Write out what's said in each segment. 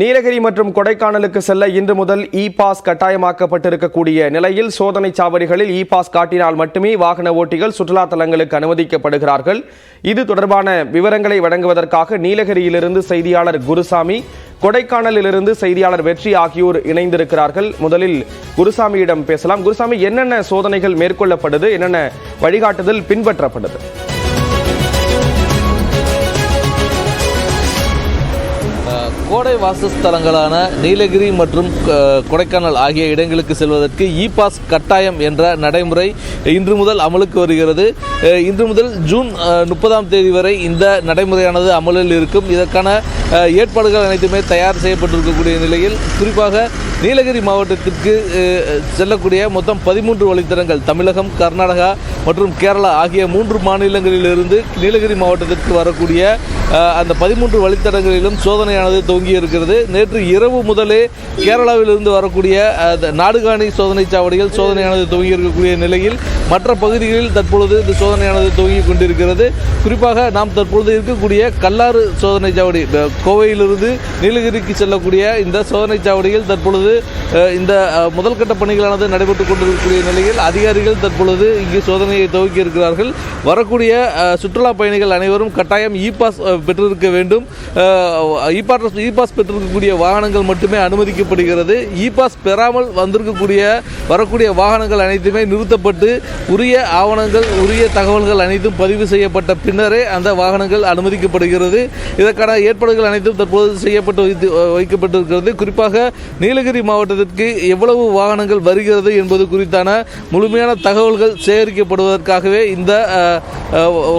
நீலகிரி மற்றும் கொடைக்கானலுக்கு செல்ல இன்று முதல் இ பாஸ் கட்டாயமாக்கப்பட்டிருக்கக்கூடிய நிலையில் சோதனை சாவடிகளில் இ பாஸ் காட்டினால் மட்டுமே வாகன ஓட்டிகள் சுற்றுலா தலங்களுக்கு அனுமதிக்கப்படுகிறார்கள். இது தொடர்பான விவரங்களை வழங்குவதற்காக நீலகிரியிலிருந்து செய்தியாளர் குருசாமி கொடைக்கானலிலிருந்து செய்தியாளர் வெற்றி ஆகியோர் இணைந்திருக்கிறார்கள். முதலில் குருசாமியிடம் பேசலாம். குருசாமி என்னென்ன சோதனைகள் மேற்கொள்ளப்படுது? என்னென்ன வழிகாட்டுதல் பின்பற்றப்படுது? கோடை வாசஸ்தலங்களான நீலகிரி மற்றும் கொடைக்கானல் ஆகிய இடங்களுக்கு செல்வதற்கு இ பாஸ் கட்டாயம் என்ற நடைமுறை இன்று முதல் அமலுக்கு வருகிறது. இன்று முதல் ஜூன் முப்பதாம் தேதி வரை இந்த நடைமுறையானது அமலில் இருக்கும். இதற்கான ஏற்பாடுகள் அனைத்துமே தயார் செய்யப்பட்டிருக்கக்கூடிய நிலையில் குறிப்பாக நீலகிரி மாவட்டத்திற்கு செல்லக்கூடிய மொத்தம் பதிமூன்று வழித்தடங்கள் தமிழகம் கர்நாடகா மற்றும் கேரளா ஆகிய மூன்று மாநிலங்களிலிருந்து நீலகிரி மாவட்டத்திற்கு வரக்கூடிய அந்த பதிமூன்று வழித்தடங்களிலும் சோதனையானது துவங்கி இருக்கிறது. நேற்று இரவு முதலே கேரளாவிலிருந்து வரக்கூடிய நாடுகாணி சோதனை சாவடிகள் சோதனையானது துவங்கி இருக்கக்கூடிய நிலையில் மற்ற பகுதிகளில் தற்பொழுது இந்த சோதனையானது துவங்கி கொண்டிருக்கிறது. குறிப்பாக நாம் தற்பொழுது இருக்கக்கூடிய கல்லாறு சோதனை சாவடி கோவையிலிருந்து நீலகிரிக்கு செல்லக்கூடிய இந்த சோதனை சாவடியில் தற்பொழுது இந்த முதல்கட்ட பணிகளானது நடைபெற்றுக் கொண்டிருக்கக்கூடிய நிலையில் அதிகாரிகள் தற்பொழுது இங்கு சோதனையை துவக்கி இருக்கிறார்கள். வரக்கூடிய சுற்றுலா பயணிகள் அனைவரும் கட்டாயம் இ பாஸ் பெற்றிருக்க வேண்டும். இ பாஸ் இ பாஸ் பெற்றிருக்கக்கூடிய வாகனங்கள் மட்டுமே அனுமதிக்கப்படுகிறது. இ பாஸ் பெறாமல் வந்திருக்கக்கூடிய வரக்கூடிய வாகனங்கள் அனைத்துமே நிறுத்தப்பட்டு உரிய ஆவணங்கள் உரிய தகவல்கள் அனைத்தும் பதிவு செய்யப்பட்ட பின்னரே அந்த வாகனங்கள் அனுமதிக்கப்படுகிறது. இதற்கான ஏற்பாடுகள் அனைத்தும் தற்போது செய்யப்பட்டு வைத்து வைக்கப்பட்டிருக்கிறது. குறிப்பாக நீலகிரி மாவட்டத்தில் மாவட்டத்திற்கு எவ்வளவு வாகனங்கள் வருகிறது என்பது குறித்தான முழுமையான தகவல்கள் சேகரிக்கப்படுவதற்காகவே இந்த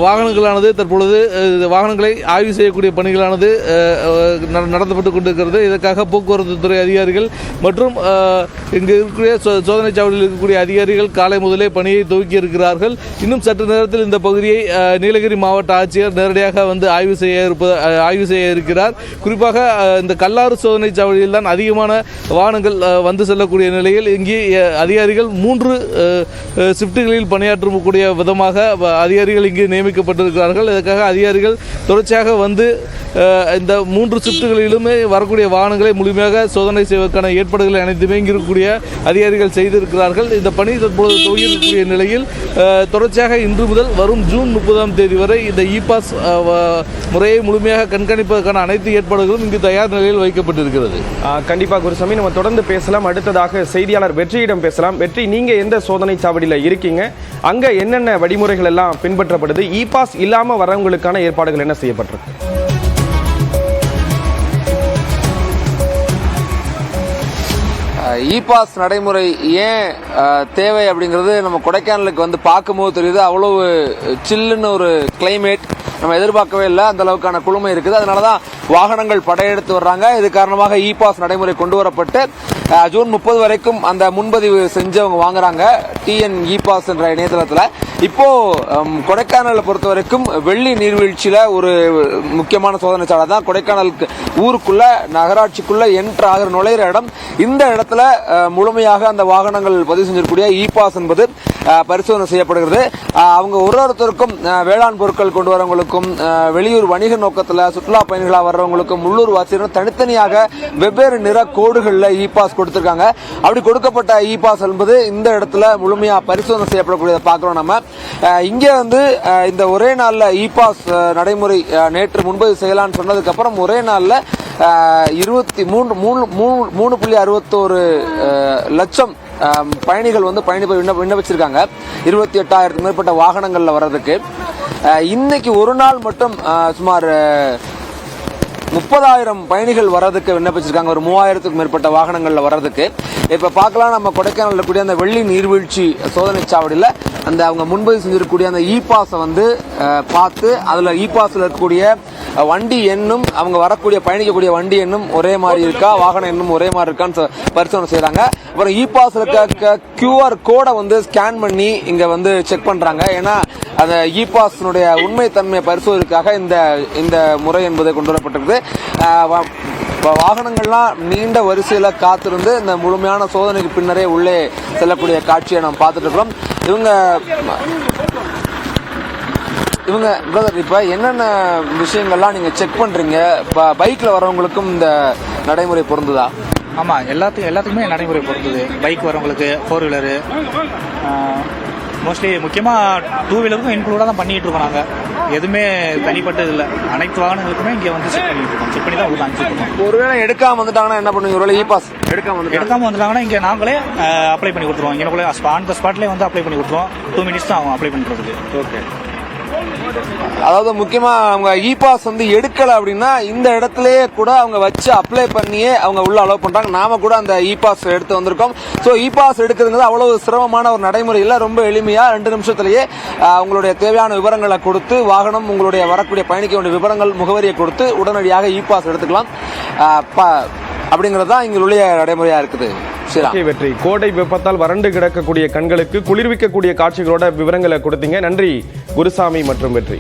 வாகனங்களானது தற்பொழுது வாகனங்களை ஆய்வு செய்யக்கூடிய பணிகளானது நட- நடத்தப்பட்டு கொண்டிருக்கிறது. இதற்காக போக்குவரத்து துறை அதிகாரிகள் மற்றும் இங்கு இருக்கக்கூடிய சோ- சோதனை சாவடியில் இருக்கக்கூடிய அதிகாரிகள் காலை முதலே பணியை துவக்கி இருக்கிறார்கள். இன்னும் சற்று நேரத்தில் இந்த பகுதியை நீலகிரி மாவட்ட ஆட்சியர் நேரடியாக வந்து ஆய்வு செய்ய இருப்பது ஆய்வு செய்ய இருக்கிறார். குறிப்பாக இந்த கல்லாறு சோதனை சாவடியில் தான் அதிகமான வாகனங்கள் வந்து செல்லக்கூடிய நிலையில் இங்கே அதிகாரிகள் மூன்று அஹ், ஷிஃப்ட்டுகளில் பணியாற்றக்கூடிய விதமாக வ- அதிகாரிகள் இங்கே நியமிக்கப்பட்டிருக்கிறார்கள். இதற்காக அதிகாரிகள் தொடர்ச்சியாக வந்து இந்த மூன்று ஷிஃப்ட்டுகளிலுமே வரக்கூடிய வாகனங்களை முழுமையாக சோதனை செய்வதற்கான ஏற்பாடுகளை அனைத்துமே இருக்கக்கூடிய அதிகாரிகள் செய்திருக்கிறார்கள். இந்த பணி தற்பொழுது துவங்கியிருக்கக்கூடிய நிலையில் தொடர்ச்சியாக இன்று முதல் வரும் ஜூன் முப்பதாம் தேதி வரை இந்த இ பாஸ் முறையை முழுமையாக கண்காணிப்பதற்கான அனைத்து ஏற்பாடுகளும் இங்கு தயார் நிலையில் வைக்கப்பட்டிருக்கிறது. கண்டிப்பாக கண்டிப்பா குருசாமி. நம்ம தொடர்ந்து பேசலாம். அடுத்ததாக செய்தியாளர் வெற்றியிடம் பேசலாம். வெற்றி நீங்க எந்த சோதனை சாவடியில் இருக்கீங்க? அங்க என்னென்ன வழிமுறைகள் எல்லாம் பின்பற்றப்படுது? இ பாஸ் இல்லாம வரவங்களுக்கான ஏற்பாடுகள் என்ன செய்யப்பட்டிருக்கு? இ பாஸ் நடைமுறை ஏன் தேவை அப்படிங்கிறது நம்ம கொடைக்கானலுக்கு வந்து பார்க்கும்போது தெரியுது. அவ்வளவு சில்லுன்னு ஒரு கிளைமேட் நம்ம எதிர்பார்க்கவே இல்லை. அந்த அளவுக்கான குழுமை இருக்குது. அதனால தான் வாகனங்கள் படையெடுத்து வர்றாங்க. இது காரணமாக இ பாஸ் நடைமுறை கொண்டு வரப்பட்டு ஜூன் முப்பது வரைக்கும் அந்த முன்பதிவு செஞ்சவங்க வாங்குறாங்க. டிஎன் இ பாஸ் என்ற இணையதளத்தில். இப்போ கொடைக்கானலை பொறுத்த வரைக்கும் வெள்ளி நீர்வீழ்ச்சியில் ஒரு முக்கியமான சோதனை சாலை தான். கொடைக்கானலுக்கு ஊருக்குள்ள நகராட்சிக்குள்ள என்ட்ரு ஆகிற நுழையிற இடம். இந்த இடத்துல முழுமையாக அந்த வாகனங்கள் பதிவு செஞ்சிருக்கக்கூடிய இ பாஸ் என்பது பரிசோதனை செய்யப்படுகிறது. அவங்க ஒரு ஒருத்தருக்கும் வேளாண் பொருட்கள் கொண்டு வரவங்களுக்கும் அஹ், வெளியூர் வணிக நோக்கத்தில் சுற்றுலா பயணிகளாக வர்றவங்களுக்கும் உள்ளூர் வாசிகளும் தனித்தனியாக வெவ்வேறு நிற கோடுகளில் இ பாஸ் கொடுத்துருக்காங்க. அப்படி கொடுக்கப்பட்ட இ பாஸ் என்பது இந்த இடத்துல முழுமையாக பரிசோதனை செய்யப்படக்கூடியதை பார்க்குறோம் நம்ம. இங்கே வந்து இந்த ஒரே நாளில் இ பாஸ் நடைமுறை நேற்று முன்பதிவு செய்யலாம்னு சொன்னதுக்கப்புறம் ஒரே நாளில் இருபத்தி மூன்று மூணு மூணு- மூணு புள்ளி அறுபத்தோரு லட்சம் பயணிகள் வந்து பயணி விண்ணப்ப விண்ணப்பிச்சிருக்காங்க. இருபத்தி எட்டாயிரத்துக்கு மேற்பட்ட வாகனங்களில் வர்றதுக்கு. இன்னைக்கு ஒரு நாள் மட்டும் சுமார் முப்பதாயிரம் பயணிகள் வர்றதுக்கு விண்ணப்பிச்சிருக்காங்க. ஒரு மூவாயிரத்துக்கும் மேற்பட்ட வாகனங்களில் வர்றதுக்கு. இப்போ பார்க்கலாம் நம்ம கொடைக்கானலில் இருக்கக்கூடிய அந்த வெள்ளி நீர்வீழ்ச்சி சோதனை சாவடியில் அந்த அவங்க முன்பதிவு செஞ்சிருக்கக்கூடிய அந்த இ பாஸை வந்து பார்த்து அதில் இ பாஸில் இருக்கக்கூடிய வண்டி எண்ணும் அவங்க வரக்கூடிய பயணிக்கக்கூடிய வண்டி எண்ணும் ஒரே மாதிரி இருக்கா? வாகன எண்ணும் ஒரே மாதிரி இருக்கான்னு சொ- பரிசோதனை செய்கிறாங்க அப்புறம் இ பாஸ் இருக்க கியூஆர் கோடை வந்து ஸ்கேன் பண்ணி இங்கே வந்து செக் பண்ணுறாங்க ஏன்னா அந்த இ பாஸ்னுடைய உண்மைத்தன்மையை பரிசோதிக்காக பரிசோதனைக்காக இந்த இந்த முறை என்பது கொண்டு வரப்பட்டிருக்குது இப்போ வாகனங்கள்லாம் நீண்ட வரிசையில் காத்திருந்து இந்த முழுமையான சோதனைக்கு பின்னரே உள்ளே செல்லக்கூடிய காட்சியை நாம் பார்த்துட்டு இருக்கிறோம். இவங்க இவங்க பிரதர் இப்ப என்னென்ன விஷயங்கள்லாம் நீங்க செக் பண்றீங்க? ப- பைக்ல வரவங்களுக்கும் இந்த நடைமுறை பொருந்துதா? ஆமாம் எல்லாத்துக்கும் எல்லாத்துக்குமே நடைமுறை பொறுத்தது பைக் வரவங்களுக்கு ஃபோர் வீலரு மோஸ்ட்லி முக்கியமாக டூ வீலருக்கும் இன்க்ளூடாக தான் பண்ணிட்டு இருக்கோம் நாங்கள் எதுவுமே தனிப்பட்டது இல்லை. அனைத்து வாகனங்களுக்குமே இங்கே வந்து செக் பண்ணிட்டு இருக்கோம். செக் பண்ணி தான் உங்களுக்கு அனுப்பிச்சிட்டு இருக்கோம். ஒருவேளை எடுக்காம வந்துட்டாங்கன்னா என்ன பண்ணுவீங்க? ஒருவேளை இ பாஸ் எடுக்காம வந்துட்டாங்க எடுக்காமல் வந்துட்டாங்கன்னா இங்கே நாங்களே அப்ளை பண்ணி கொடுத்துருவோம். இங்கே ஆன் த ஸ்பாட்லேயே வந்து அப்ளை பண்ணி கொடுத்துருவோம். டூ மினிட்ஸ் தான் ஆகும் அப்ளை பண்ணுறதுக்கு ஓகே அதாவது முக்கியமா அவங்க இ பாஸ் வந்து எடுக்கல அப்படின்னா இந்த இடத்துலயே கூட அவங்க வச்சு அப்ளை பண்ணியே அவங்க உள்ள அலோவ் பண்றாங்க. நாம கூட அந்த இ பாஸ் எடுத்து வந்திருக்கோம். ஸோ இ பாஸ் எடுக்கிறதுங்கிறது அவ்வளவு சிரமமான ஒரு நடைமுறை இல்ல ரொம்ப எளிமையா ரெண்டு நிமிஷத்துலயே உங்களுடைய தேவையான விவரங்களை கொடுத்து வாகனம் உங்களுடைய வரக்கூடிய பயணிக்க வேண்டிய விவரங்கள் முகவரியை கொடுத்து உடனடியாக இ பாஸ் எடுத்துக்கலாம் ப- அப்படிங்கிறது தான் இங்களுடைய நடைமுறையா இருக்குது. வெற்றி. கோடை வெப்பத்தால் வறண்டு கிடக்கக்கூடிய கண்களுக்கு குளிர்விக்கக்கூடிய காட்சிகளோட விவரங்களை கொடுத்தீங்க. நன்றி. குருசாமி மற்றும் வெற்றி.